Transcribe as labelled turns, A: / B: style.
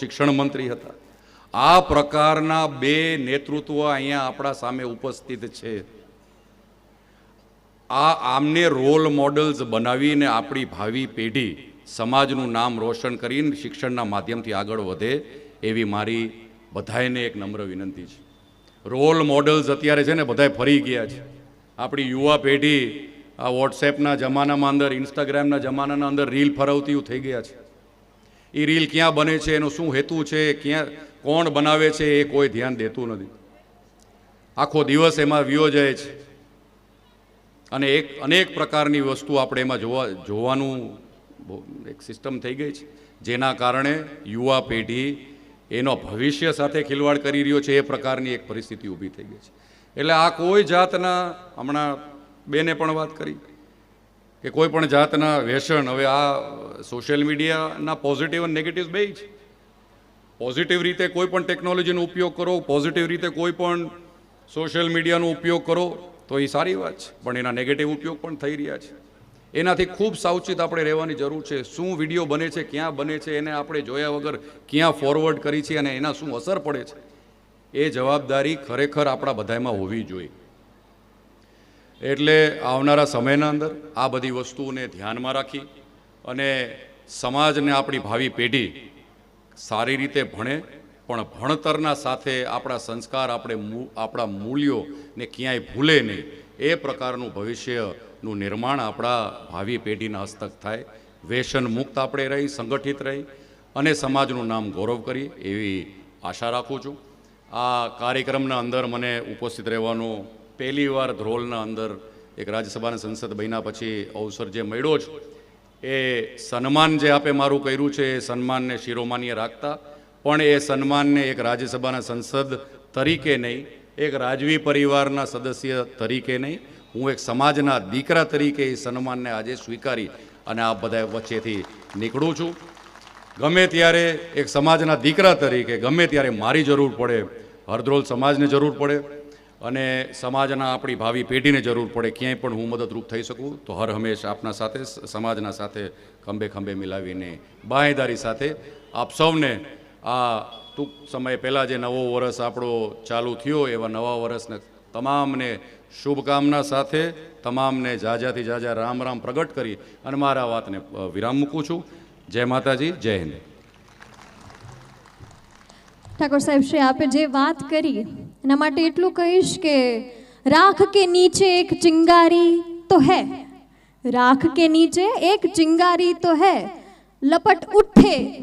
A: શિક્ષણ મંત્રી હતા. આ પ્રકારના બે નેતૃત્વ અહીંયા આપણા સામે ઉપસ્થિત છે. આ આમને રોલ મોડલ્સ બનાવીને આપણી ભાવિ પેઢી સમાજનું નામ રોશન કરીને શિક્ષણના માધ્યમથી આગળ વધે એવી મારી બધાને એક નમ્ર વિનંતી છે. રોલ મોડલ્સ અત્યારે છે ને બધાય ફરી ગયા છે. આપણી યુવા પેઢી આ વોટ્સએપના જમાનામાં અંદર ઇન્સ્ટાગ્રામના જમાનાના અંદર રીલ ફરવતી થઈ ગયા છે. એ રીલ ક્યાં બને છે, એનો શું હેતુ છે, ક્યાં, કોણ બનાવે છે, એ કોઈ ધ્યાન દેતું નથી. આખો દિવસ એમાં વિયો જાય છે. અને એક, અનેક પ્રકારની વસ્તુ આપણે એમાં જોવા, જોવાનું એક સિસ્ટમ થઈ ગઈ છે. જેના કારણે યુવા પેઢી એનો ભવિષ્ય સાથે ખિલવાડ કરી રહ્યો છે, એ પ્રકારની એક પરિસ્થિતિ ઊભી થઈ ગઈ છે. એટલે આ કોઈ જાતના, હમણાં બેને પણ વાત કરી. કે કોઈ પણ જાતના વ્યસન હવે આ સોશિયલ મીડિયાના પોઝિટિવ અને નેગેટિવ બે છે. પોઝિટિવ રીતે કોઈ પણ ટેકનોલોજીનો ઉપયોગ કરો પોઝિટિવ રીતે કોઈ પણ સોશિયલ મીડિયાનો ઉપયોગ કરો, તો એ સારી વાત છે. પણ એના નેગેટિવ ઉપયોગ પણ થઈ રહ્યા છે. એનાથી ખૂબ સાવચેત આપણે રહેવાની જરૂર છે. શું વીડિયો બને છે, ક્યાં બને છે, એને આપણે જોયા વગર ક્યાં ફોરવર્ડ કરી છે અને એના શું અસર પડે છે? એ જવાબદારી ખરેખર આપણા બધામાં હોવી જોઈએ. એટલે આવનારા સમયના અંદર આ બધી વસ્તુઓને ધ્યાનમાં રાખી અને સમાજને આપણી ભાવિ પેઢી સારી રીતે ભણે, પણ ભણતરના સાથે આપણા સંસ્કાર, આપણે આપણા મૂલ્યોને ક્યાંય ભૂલે નહીં. એ પ્રકારનું ભવિષ્યનું નિર્માણ આપણા ભાવિ પેઢીના હસ્તક થાય. વ્યસન મુક્ત આપણે રહી, સંગઠિત રહી અને સમાજનું નામ ગૌરવ કરી એવી આશા રાખું છું. આ કાર્યક્રમના અંદર મને ઉપસ્થિત રહેવાનો પહેલી વાર ધ્રોલના અંદર એક રાજ્યસભાના સંસદ બન્યા પછી અવસર જે મળ્યો છે એ સન્માન જે આપે મારું કર્યું છે, એ સન્માનને શિરોમાન્ય રાખતા. પણ એ સન્માનને એક રાજ્યસભાના સંસદ તરીકે નહીં, એક રાજવી પરિવારના સદસ્ય તરીકે નહીં, હું એક સમાજના દીકરા તરીકે એ સન્માનને આજે સ્વીકારી અને આ બધા વચ્ચેથી નીકળું છું. ગમે ત્યારે એક સમાજના દીકરા તરીકે, ગમે ત્યારે મારી જરૂર પડે હરદ્રોલ સમાજને જરૂર પડે અને સમાજના આપણી ભાવિ પેઢીને જરૂર પડે ક્યાંય પણ હું મદદરૂપ થઈ શકું, તો હર હંમેશ આપના સાથે સમાજના સાથે ખંભે ખંભે મિલાવીને બાંહેદારી સાથે આપ સૌને આ ટૂંક સમય પહેલાં જે નવો વર્ષ આપણો ચાલુ થયો, એવા નવા વર્ષને તમામને શુભકામના સાથે, તમામને જાજાથી જાજા રામ રામ પ્રગટ કરી અને મારા વાતને વિરામ મૂકું છું. જય માતાજી, જય હિન્દ.
B: ઠાકોર સાહેબ, શ્રી આપે જે વાત કરી એના માટે એટલું કહીશ કે રાખ કે નીચે એક ચિંગારી તો હે. રાખ કે નીચે એક ચિંગારી તો હે. લપટ ઉઠે.